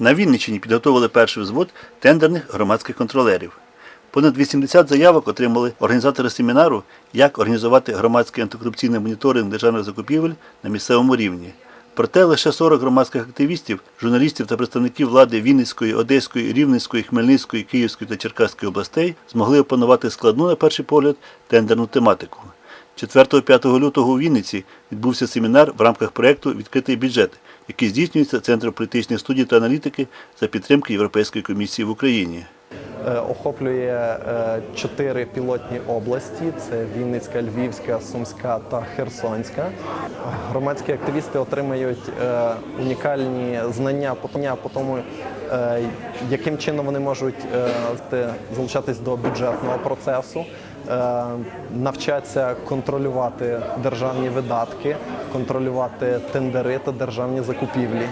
На Вінниччині підготовили перший взвод тендерних громадських контролерів. Понад 80 заявок отримали організатори семінару, як організувати громадський антикорупційний моніторинг державних закупівель на місцевому рівні. Проте лише 40 громадських активістів, журналістів та представників влади Вінницької, Одеської, Рівненської, Хмельницької, Київської та Черкаської областей змогли опанувати складну на перший погляд тендерну тематику. 4-5 лютого у Вінниці відбувся семінар в рамках проєкту Відкритий бюджет, який здійснюється Центром політичних студій та аналітики за підтримки Європейської комісії в Україні. Е, охоплює е, чотири пілотні області: це Вінницька, Львівська, Сумська та Херсонська. Громадські активісти отримають е, унікальні знання по тому, яким чином вони можуть залучатись до бюджетного процесу. Навчаться контролювати державні видатки, контролювати тендери та державні закупівлі.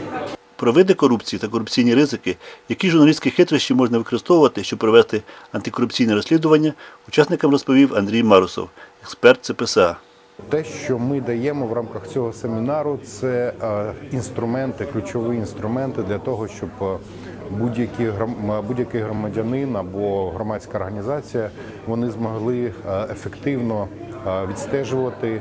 Про види корупції та корупційні ризики, які журналістські хитрощі можна використовувати, щоб провести антикорупційне розслідування, учасникам розповів Андрій Марусов, експерт ЦПСА. Те, що ми даємо в рамках цього семінару, це е, інструменти, ключові інструменти для того, щоб е, гром- будь-який громадянин або громадська організація вони змогли е, ефективно е, відстежувати е,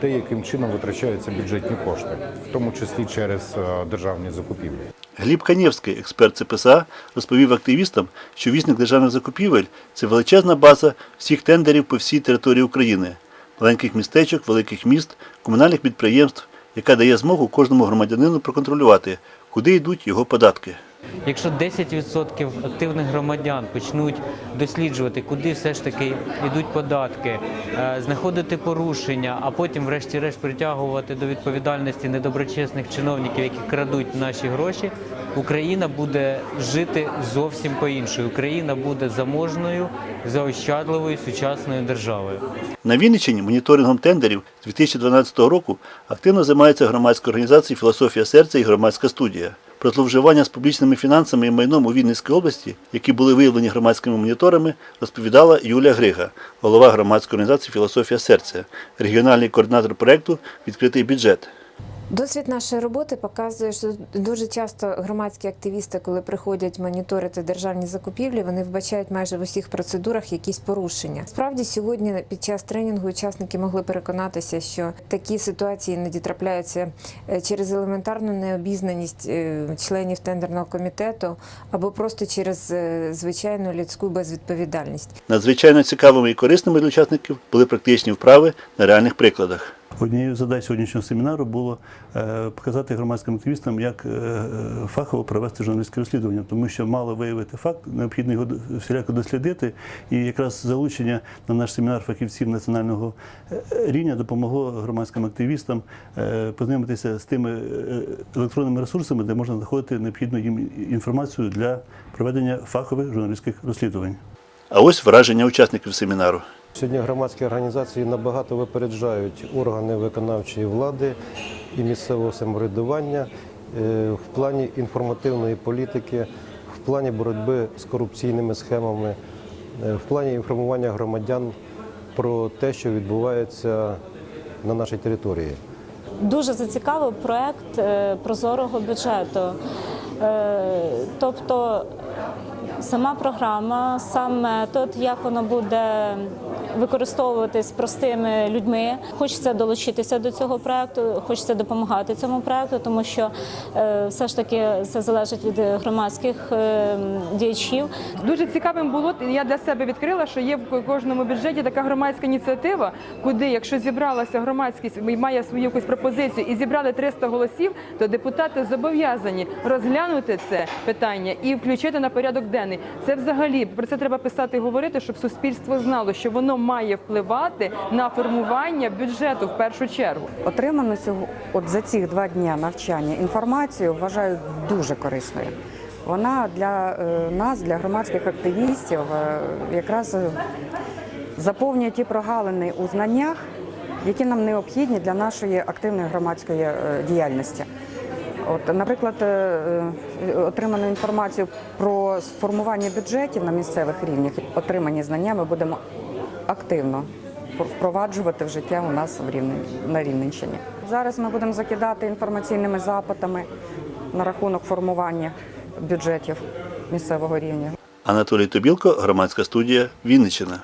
те, яким чином витрачаються бюджетні кошти, в тому числі через державні закупівлі. Гліб Канєвський, експерт ЦПСА, розповів активістам, що вісник державних закупівель це величезна база всіх тендерів по всій території України, маленьких містечок, великих міст, комунальних підприємств, яка дає змогу кожному громадянину проконтролювати, куди йдуть його податки. Якщо 10% активних громадян почнуть досліджувати, куди все ж таки йдуть податки, е, знаходити порушення, а потім, врешті-решт, притягувати до відповідальності недоброчесних чиновників, які крадуть наші гроші, Україна буде жити зовсім по-іншому. Україна буде заможною, заощадливою сучасною державою. На Вінниччині моніторингом тендерів з 2012 року активно займається громадська організація Філософія серця і громадська студія. Про зловживання з публічними фінансами і майном у Вінницькій області, які були виявлені громадськими моніторами, розповідала Юлія Грига, голова громадської організації Філософія серця, регіональний координатор проєкту Відкритий бюджет. Досвід нашої роботи показує, що дуже часто громадські активісти, коли приходять моніторити державні закупівлі, вони вбачають майже в усіх процедурах якісь порушення. Справді, сьогодні під час тренінгу учасники могли переконатися, що такі ситуації іноді трапляються е, через елементарну необізнаність е, членів тендерного комітету або просто через е, звичайну людську безвідповідальність. Надзвичайно цікавими і корисними для учасників були практичні вправи на реальних прикладах. Однією з задач сьогоднішнього семінару було е, показати громадським активістам, як е, фахово провести журналістське розслідування, тому що мало виявити факт, необхідно його всіляко дослідити. І якраз залучення на наш семінар фахівців національного е, рівня допомогло громадським активістам познайомитися з тими електронними ресурсами, де можна знаходити необхідну їм інформацію для проведення фахових журналістських розслідувань. А ось враження учасників семінару. Сьогодні громадські організації набагато випереджають органи виконавчої влади і місцевого самоврядування е, в плані інформативної політики, в плані боротьби з корупційними схемами, е, в плані інформування громадян про те, що відбувається на нашій території. Дуже зацікавив проект е, прозорого бюджету. Тобто сама програма, сам метод, як воно буде використовуватись простими людьми. Хочеться долучитися до цього проекту, хочеться допомагати цьому проекту, тому що е, все ж таки це залежить від громадських е, діячів. Дуже цікавим було, я для себе відкрила, що є в кожному бюджеті така громадська ініціатива, куди, якщо зібралася громадськість має свою якусь пропозицію і зібрали 300 голосів, то депутати зобов'язані розглянути це питання і включити на порядок денний. Це взагалі про це треба писати і говорити, щоб суспільство знало, що воно має впливати на формування бюджету в першу чергу. Отриману сього- от за ці два дня навчання інформацію вважаю дуже корисною. Вона для е, нас, для громадських активістів, е, якраз е, заповнює ті прогалини у знаннях, які нам необхідні для нашої активної громадської діяльності. От, наприклад, отриману інформацію про формування бюджетів на місцевих рівнях, отримані знання ми будемо активно впроваджувати в життя у нас в Рівне- на Рівненщині. Зараз ми будемо закидати інформаційними запитами на рахунок формування бюджетів місцевого рівня. Анатолій Тобілко, громадська студія Вінниччина.